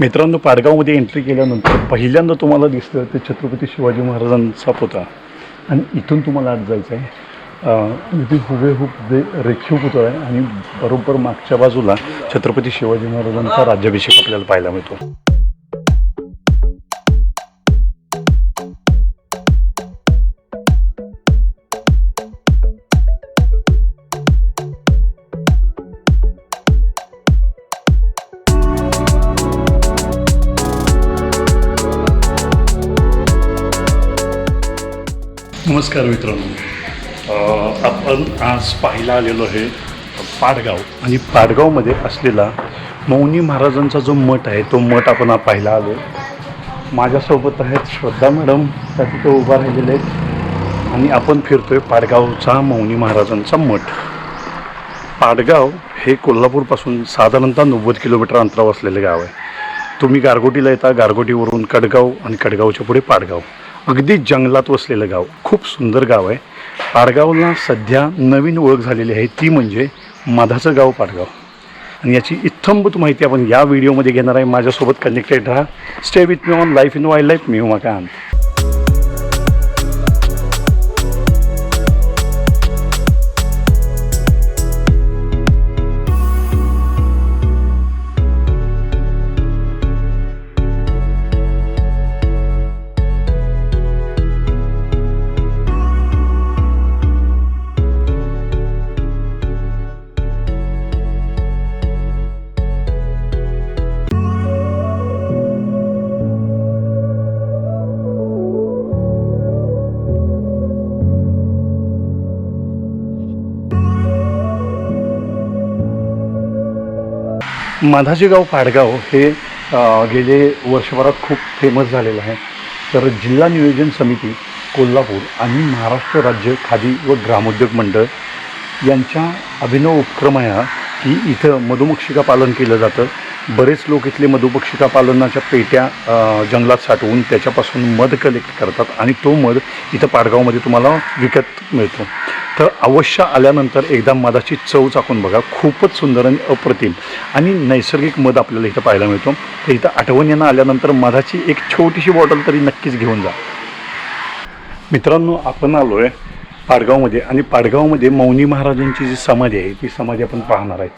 मित्रांनो पाडगावमध्ये एंट्री केल्यानंतर पहिल्यांदा तुम्हाला दिसतं ते छत्रपती शिवाजी महाराजांचा पुतळा. आणि इथून तुम्हाला आत जायचं आहे. अं, अगदी हुबेहूब जे रेखीव पुतळा आहे आणि बरोबर मागच्या बाजूला छत्रपती शिवाजी महाराजांचा राज्याभिषेक आपल्याला पाहायला मिळतो. नमस्कार मित्रांनो. आपण आज पाहायला आलेलो आहे पाडगाव आणि पाडगावमध्ये असलेला मौनी महाराजांचा जो मठ आहे तो मठ आपण पाहायला आलो. माझ्यासोबत आहेत श्रद्धा मॅडम त्या तिथं उभा राहिलेले आहेत. आणि आपण फिरतोय पाडगावचा मौनी महाराजांचा मठ. पाडगाव हे कोल्हापूरपासून साधारणतः नव्वद किलोमीटर अंतरावर असलेले गाव आहे. तुम्ही गारगोटीला येता गारगोटीवरून कडगाव आणि कडगावच्या पुढे पाडगाव. अगदी जंगलात वसलेलं गाव. खूप सुंदर गाव आहे. पाडगावला सध्या नवीन ओळख झालेली आहे ती म्हणजे माधाचं गाव पाडगाव. आणि याची इत्थंभूत माहिती आपण या व्हिडिओमध्ये घेणार आहे. माझ्यासोबत कनेक्टेड राहा. Stay with me on life in wild life मी उमाकांत माधाचे गाव पाडगाव हे गेले वर्षभरात खूप फेमस झालेलं आहे. तर जिल्हा नियोजन समिती कोल्हापूर आणि महाराष्ट्र राज्य खादी व ग्रामोद्योग मंडळ यांच्या अभिनव उपक्रम आहे हा की इथं मधुमक्षिका पालन केलं जातं. बरेच लोक इथले मधुमक्षिका पालनाच्या पेट्या जंगलात साठवून त्याच्यापासून मध कलेक्ट करतात आणि तो मध इथं पाडगावमध्ये तुम्हाला विकत मिळतो. तर अवश्य आल्यानंतर एकदा मधाची चव चाकून बघा. खूपच सुंदर आणि अप्रतिम आणि नैसर्गिक मध आपल्याला इथं पाहायला मिळतो. तर इथं आठवणीनं आल्यानंतर मधाची एक छोटीशी बॉटल तरी नक्कीच घेऊन जा. मित्रांनो आपण आलो आहे पाडगावमध्ये आणि पाडगावमध्ये मौनी महाराजांची जी समाधी आहे ती समाधी आपण पाहणार आहे.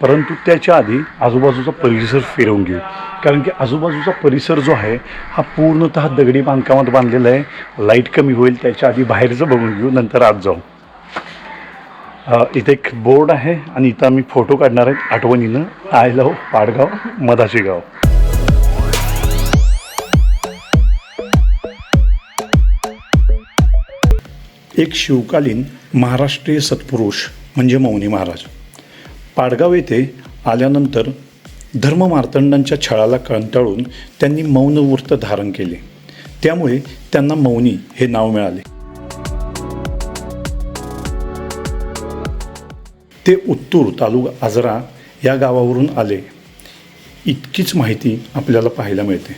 परंतु त्याच्या आधी आजूबाजूचा परिसर फिरवून घेऊ. कारण की आजूबाजूचा परिसर जो आहे हा पूर्णतः दगडी बांधकामात बांधलेला आहे. लाइट कमी होईल त्याच्या आधी बाहेरचं बघून घेऊ नंतर आत जाऊ. इथे एक बोर्ड आहे आणि इथं आम्ही फोटो काढणार आहेत आठवणीनं. आय लव हो, पाडगाव मधाचे गाव एक शिवकालीन महाराष्ट्रीय सत्पुरुष म्हणजे मौनी महाराज. पाडगाव येथे आल्यानंतर धर्ममार्तंडांच्या छळाला कंटाळून त्यांनी मौनवृत्त धारण केले. त्यामुळे त्यांना मौनी हे नाव मिळाले. ते उत्तूर तालुका आजरा या गावावरून आले. इतकीच माहिती आपल्याला पाहायला मिळते.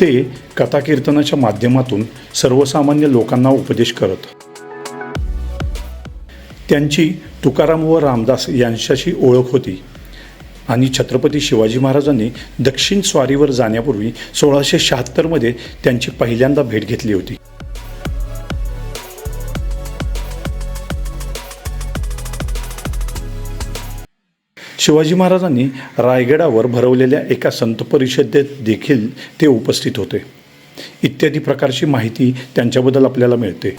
ते कथाकीर्तनाच्या माध्यमातून सर्वसामान्य लोकांना उपदेश करत. त्यांची तुकाराम व रामदास यांच्याशी ओळख होती आणि छत्रपती शिवाजी महाराजांनी दक्षिण स्वारीवर जाण्यापूर्वी सोळाशे शहात्तरमध्ये त्यांची पहिल्यांदा भेट घेतली होती. शिवाजी महाराजांनी रायगडावर भरवलेल्या एका संत परिषदेत देखील ते उपस्थित होते. इत्यादी प्रकारची माहिती त्यांच्याबद्दल आपल्याला मिळते.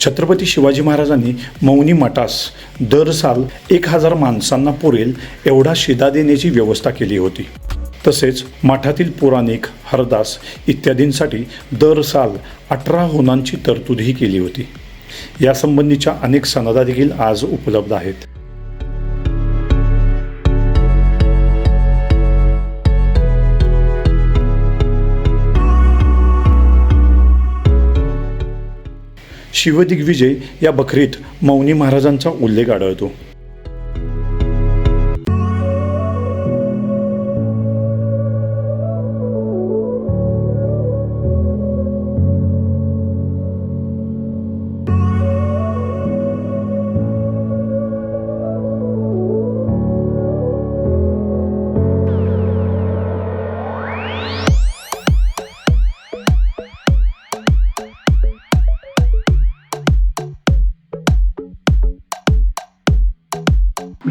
छत्रपती शिवाजी महाराजांनी मौनी मठास दर साल एक हजार माणसांना पुरेल एवढा शिदा देण्याची व्यवस्था केली होती. तसेच मठातील पुराणिक हरदास इत्यादींसाठी दर साल अठरा होनांची तरतूदही केली होती. यासंबंधीच्या अनेक सनदा देखील आज उपलब्ध आहेत. शिवदिग्विजय या बखरीत मौनी महाराजांचा उल्लेख आढळतो.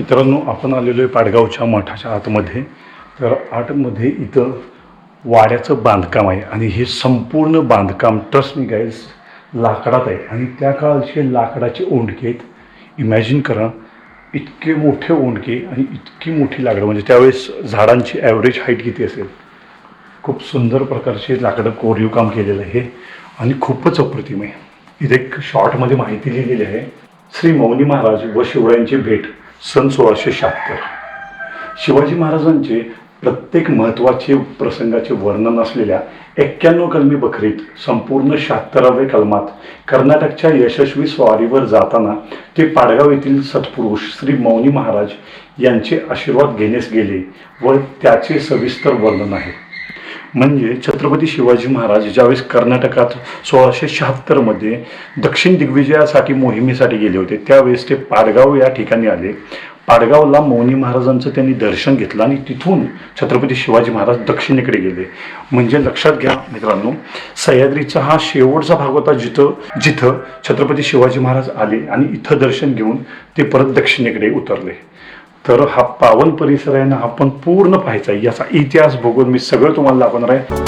मित्रांनो आपण आलेलो आहे पाडगावच्या मठाच्या आतमध्ये. तर आतमध्ये इथं वाड्याचं बांधकाम आहे आणि हे संपूर्ण बांधकाम ट्रस्ट मी गाईज लाकडात आहे. आणि त्या काळचे लाकडाचे ओंडके आहेत. इमॅजिन करा इतके मोठे ओंडके आणि इतकी मोठी लाकडं. म्हणजे त्यावेळेस झाडांची ॲव्हरेज हाईट किती असेल? खूप सुंदर प्रकारचे लाकडं कोरीव काम केलेलं आहे. आणि खूपच अप्रतिम आहे. इथे एक शॉर्टमध्ये माहिती लिहिलेली आहे. श्री मौनी महाराज व शिवरायांची भेट. सन सोळाशे शहात्तर. शिवाजी महाराजांचे प्रत्येक महत्त्वाचे प्रसंगाचे वर्णन असलेल्या एक्क्याण्णव कलमी बखरीत संपूर्ण शहात्तराव्या कलमात कर्नाटकच्या यशस्वी स्वारीवर जाताना ते पाडगाव येथील सत्पुरुष श्री मौनी महाराज यांचे आशीर्वाद घेण्यास गेले व त्याचे सविस्तर वर्णन आहे. म्हणजे छत्रपती शिवाजी महाराज ज्यावेळेस कर्नाटकात सोळाशे शहात्तरमध्ये दक्षिण दिग्विजयासाठी मोहिमेसाठी गेले होते त्यावेळेस ते पाडगाव या ठिकाणी आले. पाडगावला मौनी महाराजांचं त्यांनी दर्शन घेतलं आणि तिथून छत्रपती शिवाजी महाराज दक्षिणेकडे गेले. म्हणजे लक्षात घ्या मित्रांनो सह्याद्रीचा हा शेवटचा भाग होता जिथं जिथं छत्रपती शिवाजी महाराज आले आणि इथं दर्शन घेऊन ते परत दक्षिणेकडे उतरले. तर हा पावन परिसर आहे ना आपण पूर्ण पाहायचा आहे. याचा इतिहास बघून मी सगळं तुम्हाला दाखवणार आहे.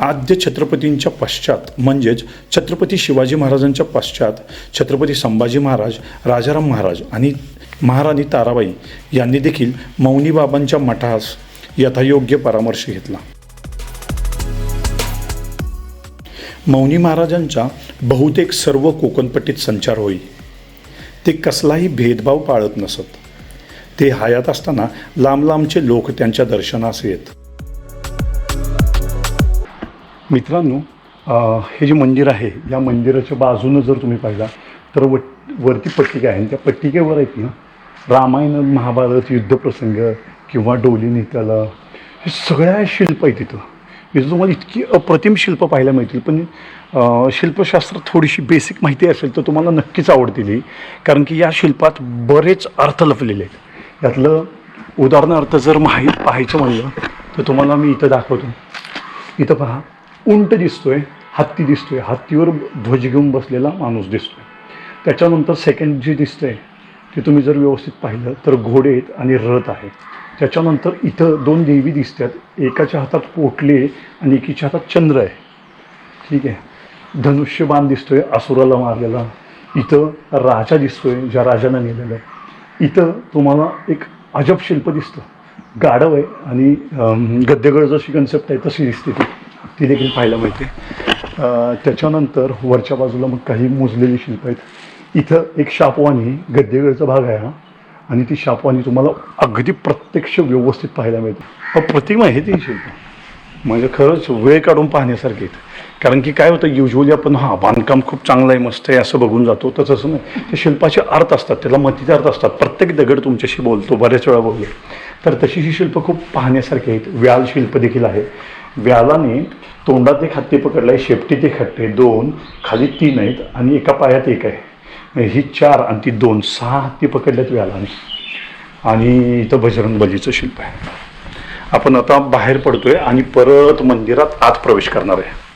आद्य छत्रपतींच्या पश्चात म्हणजेच छत्रपती शिवाजी महाराजांच्या पश्चात छत्रपती संभाजी महाराज राजाराम महाराज आणि महाराणी ताराबाई यांनी देखील मौनी बाबांच्या मठास यथायोग्य परामर्श घेतला. मौनी महाराजांचा बहुतेक सर्व कोकणपट्टीत संचार होई. ते कसलाही भेदभाव पाळत नसत. ते हयात असताना लांब लांबचे लोक त्यांच्या दर्शनास येत. मित्रांनो हे जे मंदिर आहे या मंदिराच्या बाजूनं जर तुम्ही पाहिला तर व वरती पट्टिका आहे. आणि त्या पट्टिकेवर आहेत ना रामायण महाभारत युद्धप्रसंग किंवा डोली नेत्याला हे सगळ्या शिल्प आहे तिथं. इथं तुम्हाला इतकी अप्रतिम शिल्प पाहायला मिळतील. पण शिल्पशास्त्र शिल्पशास्त्रात थोडीशी बेसिक माहिती असेल तर तुम्हाला नक्कीच आवडतील ही. कारण की या शिल्पात बरेच अर्थ लपलेले आहेत. यातलं उदाहरणार्थ जर माहीत पाहायचं म्हणलं तर तुम्हाला मी इथं दाखवतो. इथं पहा उंट दिसतोय हत्ती दिसतोय. हत्तीवर ध्वज घेऊन बसलेला माणूस दिसतोय. त्याच्यानंतर सेकंड जे दिसतंय ते तुम्ही जर व्यवस्थित पाहिलं तर घोडे आहेत आणि रथ आहे. त्याच्यानंतर इथं दोन देवी दिसतात. एकाच्या हातात पोटले आणि एकीच्या हातात चंद्र आहे. ठीक आहे? धनुष्यबाण दिसतोय असुराला मारलेला. इथं राजा दिसतोय ज्या राजानं नेलेलं आहे. इथं तुम्हाला एक अजब शिल्प दिसतं. गाढव आहे आणि गद्यगड जशी कन्सेप्ट आहे तशी दिसते ती. ती देखील पाहायला मिळते. त्याच्यानंतर वरच्या बाजूला मग काही मोजलेली शिल्प आहेत. इथं एक शापवानी गद्यगडचा भाग आहे हा. आणि ती शापवानी तुम्हाला अगदी प्रत्यक्ष व्यवस्थित पाहायला मिळते. प्रतिमा आहे ती शिल्प म्हणजे खरंच वेळ काढून पाहण्यासारखे आहेत. कारण की काय होतं युजली आपण हां बांधकाम खूप चांगलं आहे मस्त आहे असं बघून जातो. तर तसं नाही. ते शिल्पाचे अर्थ असतात त्याला मतीचे अर्थ असतात. प्रत्येक दगड तुमच्याशी बोलतो बऱ्याच वेळा बोललो तर तशी ही शिल्प खूप पाहण्यासारखी आहेत. व्याल शिल्प देखील आहे. व्यालाने तोंडात एक हत्ती पकडला आहे शेपटीत एक हत्ती आहे दोन खाली तीन आहेत आणि एका पायात एक आहे. ही चार आणि ती दोन सहा ती पकडल्यात व्यालाने आणि इथं बजरंग बलीचं शिल्प आहे. आपण आता बाहेर पडतोय आणि परत मंदिरात आत प्रवेश करणार आहे.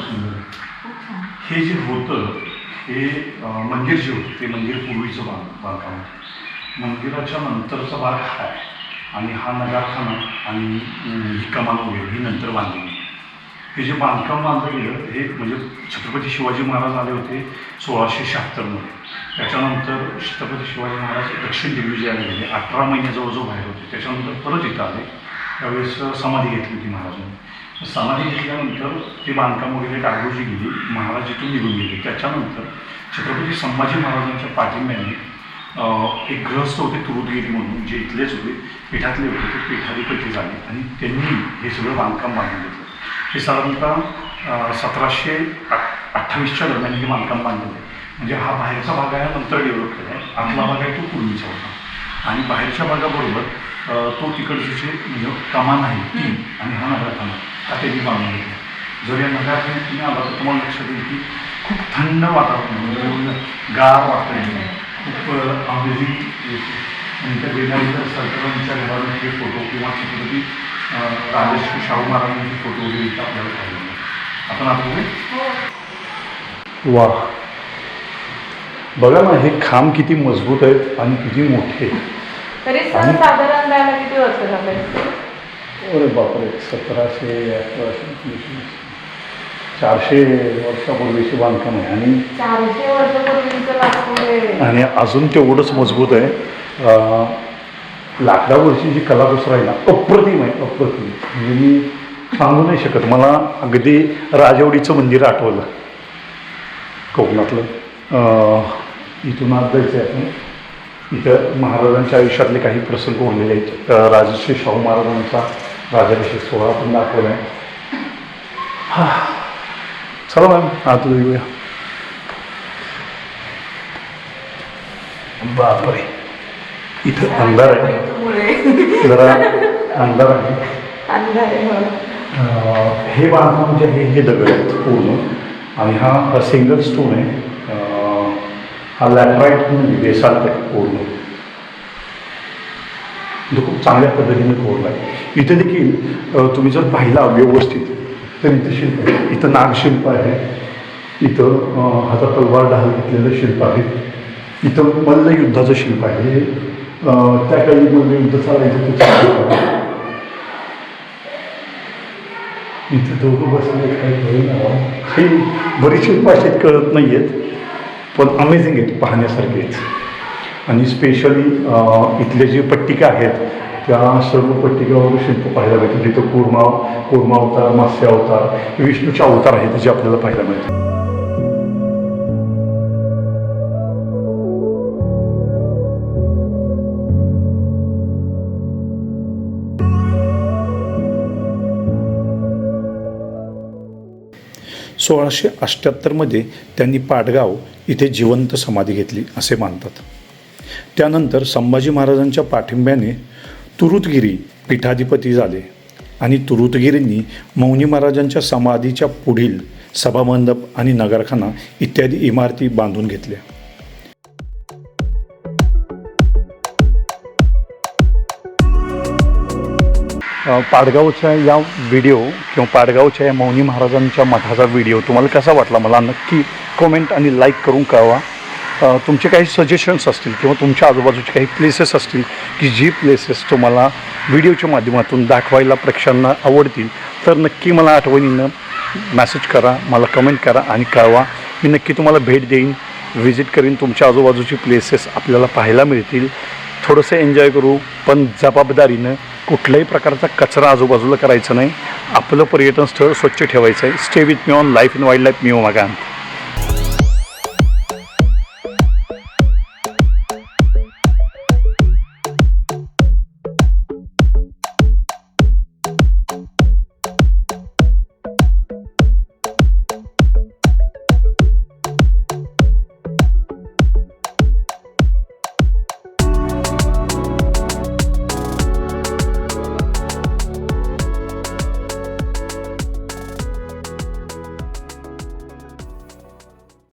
सुंदर. हे जे होतं हे मंदिर जे होतं ते मंदिर पूर्वीचं बांध बांधकाम. होतं. मंदिराच्या नंतरचा भाग हा आहे. आणि हा नगारखाना आणि ही कमान वगैरे ही नंतर बांधली हे जे बांधकाम बांधलं गेलं हे म्हणजे छत्रपती शिवाजी महाराज आले होते सोळाशे शहात्तरमध्ये त्याच्यानंतर छत्रपती शिवाजी महाराज दक्षिण दिग्विजयाला गेले अठरा महिने जवळजवळ बाहेर होते. त्याच्यानंतर परत इथं आले. त्यावेळेस समाधी घेतली होती महाराजांनी. समाधी घेतल्यानंतर ते बांधकाम वगैरे डागोजी गेली महाराज इथून निघून गेले. त्याच्यानंतर छत्रपती संभाजी महाराजांच्या पाठिंब्याने एक ग्रहस्थ होते तुरुदगिरी म्हणून जे इथलेच होते पीठातले होते ते पीठाधिपती झाले. आणि त्यांनी हे सगळं बांधकाम बांधून घेतलं. हे साधारणतः सतराशे अठ्ठावीसच्या दरम्यान हे बांधकाम बांधलेलं आहे म्हणजे हा बाहेरचा भाग आहे नंतर डेव्हलप केला आहे. आतला भाग आहे तो पूर्वीचा होता. आणि बाहेरच्या भागाबरोबर तो तिकडचे जे म्हणजे कमान आहे ती आणि हा नगरखाना हा त्यांनी बांधून घेतला जर या नगराखान्यात तुम्ही आला तर तुम्हाला लक्षात येईल की खूप थंड वातावरण. म्हणजे गार वातावरण खूप अमेझिंग आणि त्या बेनारीच्या सरकारांच्या घरावरचे फोटो किंवा छत्रपती अं, राजश्री शाहू महाराजांचे फोटो वगैरे इथं आपल्याला मिळतात. आपण आठवले वा बघा ना हे खांब किती मजबूत आहेत आणि किती मोठे आहेत. तरी आणि- साधारण द्यायला किती वर्ष झाले? अरे बापरे सतराशे अठराशे एकोणीसशे चारशे वर्षापूर्वीचे बांधकाम आहे. आणि चारशे वर्षापूर्वीचं लाकूड आहे. आणि अजून तेवढंच मजबूत आहे. अं, लाकडावरची जी कलाकुसर आहे ना अप्रतिम आहे अप्रतिम. म्हणजे मी सांगू नाही शकत. मला अगदी राजवडीचं मंदिर आठवलं. कोकणातलं. अं, इथून आज जायचं आहे आपण. इथं महाराजांच्या आयुष्यातले काही प्रसंग उरलेले आहेत. राजश्री शाहू महाराजांचा राजाभिषेक सोहळा पण दाखवला आहे. हा. चला मॅम आत येऊया बापरे. इथं अंधार आहे. जरा अंधार आहे. हो. हे बांधकाम जे आहे हे दगड आहेत पूर्ण. आणि हा सिंगल स्टोन आहे. म्हणजे बेसाल्ट आहे पूर्ण तो खूप चांगल्या पद्धतीने कोरला आहे इथे देखील तुम्ही जर पाहिला व्यवस्थित तर इथं शिल्प आहे इथं नागशिल्प आहे. इथं हातात तलवार ढाल घेतलेलं शिल्प आहे. इथं मल्लयुद्धाचं शिल्प आहे. हे त्या काळी मल्लयुद्ध चालायचं ते शिल्प आहे. इथं दोघं बसले काही कळेना बरीच शिल्प कळत नाही आहेत पण अमेझिंग आहेत पाहण्यासारखेच आणि स्पेशली इथले जे पट्टिका आहेत त्या सर्व पट्टिकावर शिल्प पाहायला मिळतं तिथं कुर्मा कुर्मा अवतार मत्स्य अवतार विष्णूचे अवतार आहेत जे आपल्याला पाहायला मिळतात. सोळाशे अठ्ठ्याहत्तरमध्ये त्यांनी पाटगाव इथे जिवंत समाधी घेतली असे मानतात. त्यानंतर संभाजी महाराजांच्या पाठिंब्याने तुरुतगिरी पीठाधिपती झाले आणि तुरुतगिरींनी मौनी महाराजांच्या समाधीच्या पुढील सभामंडप आणि नगरखाना इत्यादी इमारती बांधून घेतल्या. पाडगावच्या या व्हिडिओ किंवा पाडगावच्या या मौनी महाराजांच्या मठाचा व्हिडिओ तुम्हाला कसा वाटला? मला नक्की कमेंट आणि लाईक करून कळवा. तुमचे काही सजेशन्स असतील किंवा तुमच्या आजूबाजूचे काही प्लेसेस असतील की जी प्लेसेस तुम्हाला व्हिडिओच्या माध्यमातून दाखवायला प्रेक्षकांना आवडतील तर नक्की मला आठवणीनं मॅसेज करा मला कमेंट करा आणि कळवा. मी नक्की तुम्हाला भेट देईन व्हिजिट करीन तुमच्या आजूबाजूची प्लेसेस आपल्याला पाहायला मिळतील. थोडंसं एन्जॉय करू पण जबाबदारीनं कुठल्याही प्रकारचा कचरा आजूबाजूला करायचा नाही. आपलं पर्यटन स्थळ स्वच्छ ठेवायचं आहे stay with me on life in wild life me ओमाकांत